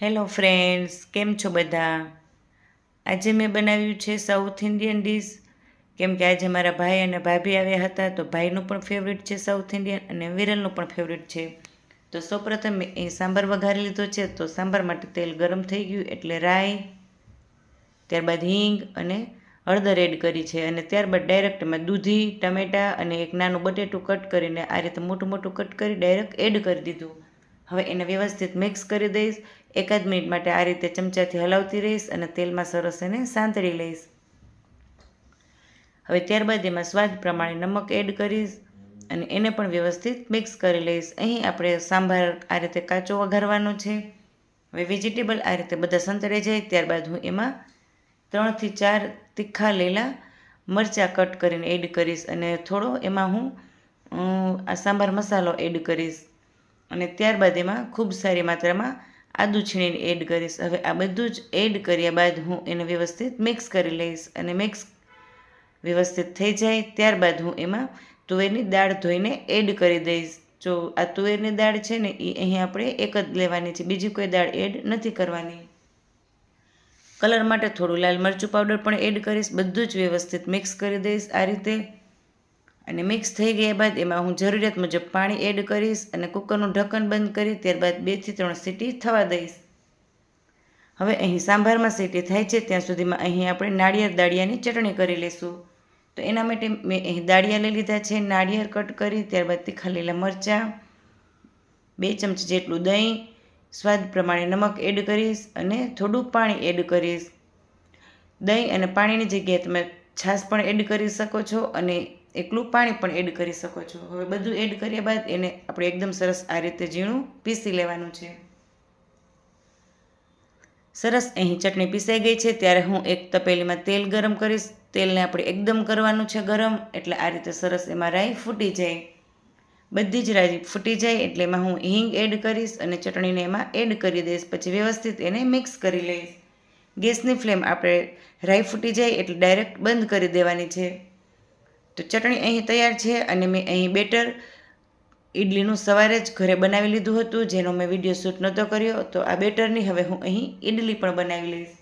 Hello friends, કેમ છો બધા? આજે મેં બનાવ્યું છે સાઉથ ઇન્ડિયન ડીશ કેમ કે આજે મારા ભાઈ અને ભાભી આવ્યા હતા, તો ભાઈનું પણ ફેવરિટ છે સાઉથ ઇન્ડિયન અને વિરલનું પણ ફેવરિટ છે. તો સૌપ્રથમ મેં એ સાંભાર વઘારી લીધો છે, તો સાંભાર માટે તેલ ગરમ થઈ ગયું, એટલે રાઈ, ત્યારબાદ હિંગ અને હળદર એડ કરી છે. અને ત્યારબાદ ડાયરેક્ટ મેં દૂધી, ટમેટાં અને એક નાનું બટેટું કટ કરીને આ રીતે મોટું મોટું કટ કરી ડાયરેક્ટ એડ કરી દીધું. હવે એને વ્યવસ્થિત મિક્સ કરી દઈશ. એકાદ મિનિટ માટે આ રીતે ચમચાથી હલાવતી રહીશ અને તેલમાં સરસ એને સાંતળી લઈશ. હવે ત્યારબાદ એમાં સ્વાદ પ્રમાણે નમક એડ કરીશ અને એને પણ વ્યવસ્થિત મિક્સ કરી લઈશ. અહીં આપણે સાંભાર આ રીતે કાચો વઘારવાનો છે. હવે વેજીટેબલ આ રીતે બધા સંતળાઈ જાય. ત્યારબાદ હું એમાં ત્રણથી ચાર તીખા લીલા મરચાં કટ કરીને એડ કરીશ અને થોડો એમાં હું આ સાંભાર મસાલો એડ કરીશ. અને ત્યારબાદ એમાં ખૂબ સારી માત્રામાં આદુ છીણીને એડ કરીશ. હવે આ બધું જ એડ કર્યા બાદ હું એને વ્યવસ્થિત મિક્સ કરી લઈશ અને મિક્સ વ્યવસ્થિત થઈ જાય. ત્યારબાદ હું એમાં તુવેરની દાળ ધોઈને એડ કરી દઈશ. જો આ તુવેરની દાળ છે ને એ અહીં આપણે એક જ લેવાની છે. બીજી કોઈ દાળ એડ નથી કરવાની. કલર માટે થોડું લાલ મરચું પાવડર પણ એડ કરીશ. બધું જ વ્યવસ્થિત મિક્સ કરી દઈશ. આ રીતે અને મિક્સ થઈ ગયા બાદ એમાં હું જરૂરિયાત મુજબ પાણી એડ કરીશ અને કુકરનું ઢક્કન બંધ કરી ત્યારબાદ બેથી ત્રણ સીટી થવા દઈશ. હવે અહીં સાંભારમાં સીટી થાય છે ત્યાં સુધીમાં અહીં આપણે નાળિયેર દાળિયાની ચટણી કરી લઈશું તો એના માટે મેં અહીં દાળિયા લઈ લીધા છે, નાળિયેર કટ કરી, ત્યારબાદ તીખા લીલા મરચાં, બે ચમચી જેટલું દહીં, સ્વાદ પ્રમાણે નમક એડ કરીશ અને થોડું પાણી એડ કરીશ. દહીં અને પાણીની જગ્યાએ તમે છાશ પણ એડ કરી શકો છો અને એકલું પાણી પણ એડ કરી શકો છો. હવે બધું એડ કર્યા બાદ એને આપણે એકદમ સરસ આ રીતે ઝીણું પીસી લેવાનું છે. સરસ અહીં ચટણી પીસાઈ ગઈ છે. ત્યારે હું એક તપેલીમાં તેલ ગરમ કરીશ. તેલને આપણે એકદમ કરવાનું છે ગરમ, એટલે આ રીતે સરસ એમાં રાઈ ફૂટી જાય. બધી જ રાઈ ફૂટી જાય, એટલે એમાં હું હિંગ એડ કરીશ અને ચટણીને એમાં એડ કરી દઈશ. પછી વ્યવસ્થિત એને મિક્સ કરી લઈશ. ગેસની ફ્લેમ આપણે રાઈ ફૂટી જાય, એટલે ડાયરેક્ટ બંધ કરી દેવાની છે. તો ચટણી અહીં તૈયાર છે અને મેં અહીં બેટર ઇડલીનું સવારે જ ઘરે બનાવી લીધું હતું, જેનો મેં વીડિયો શૂટ નહોતો કર્યો. તો આ બેટરની હવે હું અહીં ઇડલી પણ બનાવી લઈશ.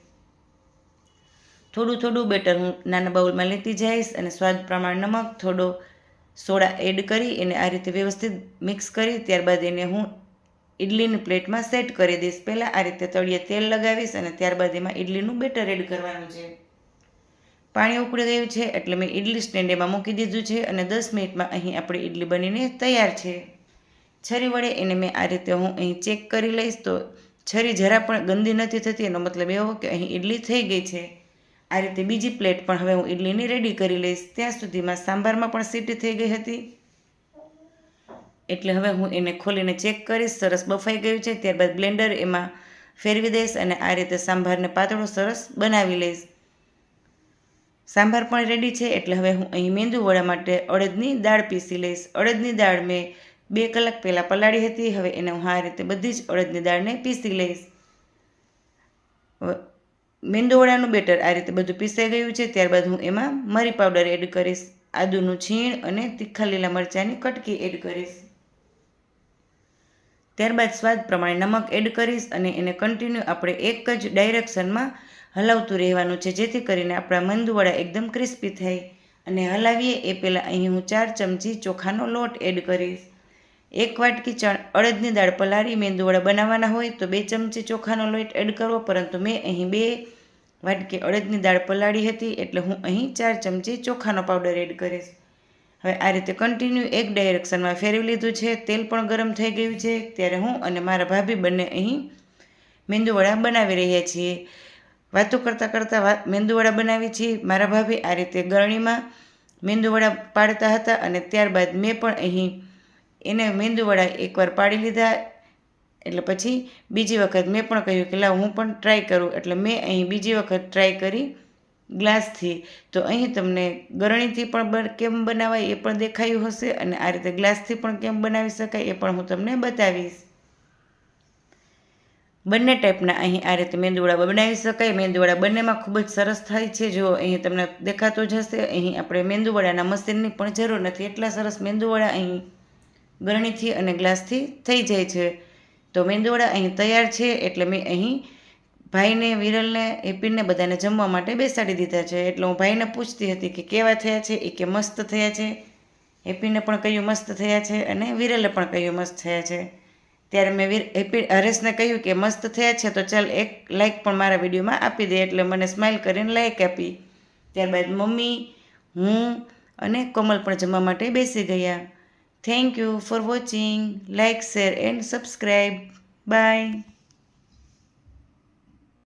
થોડું થોડું બેટર હું નાના બાઉલમાં લેતી જઈશ અને સ્વાદ પ્રમાણે નમક, થોડો સોડા એડ કરી એને આ રીતે વ્યવસ્થિત મિક્સ કરી, ત્યારબાદ એને હું ઇડલીની પ્લેટમાં સેટ કરી દઈશ. પહેલાં આ રીતે તળિયે તેલ લગાવીશ અને ત્યારબાદ એમાં ઇડલીનું બેટર એડ કરવાનું છે. પાણી ઉકળી ગયું છે એટલે મેં ઇડલી સ્ટેન્ડ એમાં મૂકી દીધું છે અને દસ મિનિટમાં અહીં આપણી ઇડલી બનીને તૈયાર છે. છરી વડે એને મેં આ રીતે હું અહીં ચેક કરી લઈશ તો છરી જરા પણ ગંદી નથી થતી, એનો મતલબ એવો કે અહીં ઇડલી થઈ ગઈ છે. આ રીતે બીજી પ્લેટ પણ હવે હું ઇડલીની રેડી કરી લઈશ. ત્યાં સુધીમાં સાંભારમાં પણ સીટી થઈ ગઈ હતી. એટલે હવે હું એને ખોલીને ચેક કરીશ. સરસ બફાઈ ગયું છે. ત્યારબાદ બ્લેન્ડર એમાં ફેરવી દઈશ અને આ રીતે સાંભારને પાતળો સરસ બનાવી લઈશ. સાંભાર પણ રેડી છે, એટલે હવે હું અહીં મેંદુ વડા માટે અડદની દાળ પીસી લઈશ. અડદની દાળ મેં બે કલાક પહેલાં પલાળી હતી, હવે એને હું આ રીતે બધી જ અડદની દાળને પીસી લઈશ. મેંદુવડાનું બેટર આ રીતે બધું પીસાઈ ગયું છે, ત્યારબાદ હું એમાં મરી પાવડર એડ કરીશ. આદુનું છીણ અને તીખા લીલા મરચાંની કટકી એડ કરીશ. ત્યારબાદ સ્વાદ પ્રમાણે નમક એડ કરીશ અને એને કન્ટિન્યુ આપણે એક જ ડાયરેક્શનમાં હલાવતું રહેવાનું છે, જેથી કરીને આપણા મંદુવડા એકદમ ક્રિસ્પી થાય અને હલાવીએ એ પહેલાં અહીં હું ચાર ચમચી ચોખાનો લોટ એડ કરીશ. એક વાટકી ચણ અડદની દાળ પલાળી મેંદુવડા બનાવવાના હોય તો બે ચમચી ચોખાનો લોટ એડ કરવો, પરંતુ મેં અહીં બે વાટકી અડદની દાળ પલાળી હતી એટલે હું અહીં ચાર ચમચી ચોખાનો પાવડર એડ કરીશ. હવે આ રીતે કન્ટિન્યુ એક ડાયરેક્શનમાં ફેરવી લીધું છે, તેલ પણ ગરમ થઈ ગયું છે. ત્યારે હું અને મારા ભાભી બંને અહીં મેંદુવડા બનાવી રહ્યા છીએ. વાતો કરતાં કરતાં મેંદુવડા બનાવી છીએ મારા ભાભી આ રીતે ગરણીમાં મેંદુવડા પાડતા હતા અને ત્યારબાદ મેં પણ અહીં એને મેંદુવડા એકવાર પાડી લીધા. એટલે પછી બીજી વખત મેં પણ કહ્યું કે, લાવ, હું પણ ટ્રાય કરું. એટલે મેં અહીં બીજી વખત ટ્રાય કરી ગ્લાસથી. તો અહીં તમને ગરણીથી પણ કેમ બનાવાય એ પણ દેખાયું હશે અને આ રીતે ગ્લાસથી પણ કેમ બનાવી શકાય એ પણ હું તમને બતાવીશ. બંને ટાઈપના અહીં આ રીતે મેંદુવડા બનાવી શકાય. મેંદુવડા બંનેમાં ખૂબ જ સરસ થાય છે. જો અહીં તમને દેખાતો જ હશે અહીં આપણે મેંદુવડાના મશીનની પણ જરૂર નથી. એટલા સરસ મેંદુવડા અહીં ગરણીથી અને ગ્લાસથી થઈ જાય છે. તો મેંદુવડા અહીં તૈયાર છે એટલે મેં અહીં ભાઈને, વિરલને એપીને બધાને જમવા માટે બેસાડી દીધા છે. એટલે હું ભાઈને પૂછતી હતી કે કેવા થયા છે? એ કે મસ્ત થયા છે. હેપીને પણ કહ્યું મસ્ત થયા છે અને વિરલે પણ કહ્યું મસ્ત થયા છે. ત્યારે મેં વીર હેપી હરેશને કહ્યું કે મસ્ત થયા છે, તો ચાલ એક લાઇક પણ મારા વિડીયોમાં આપી દે એટલે મને સ્માઇલ કરીને લાઇક આપી. ત્યારબાદ મમ્મી, હું અને કોમલ પણ જમવા માટે બેસી ગયા. Thank you for watching like share and subscribe bye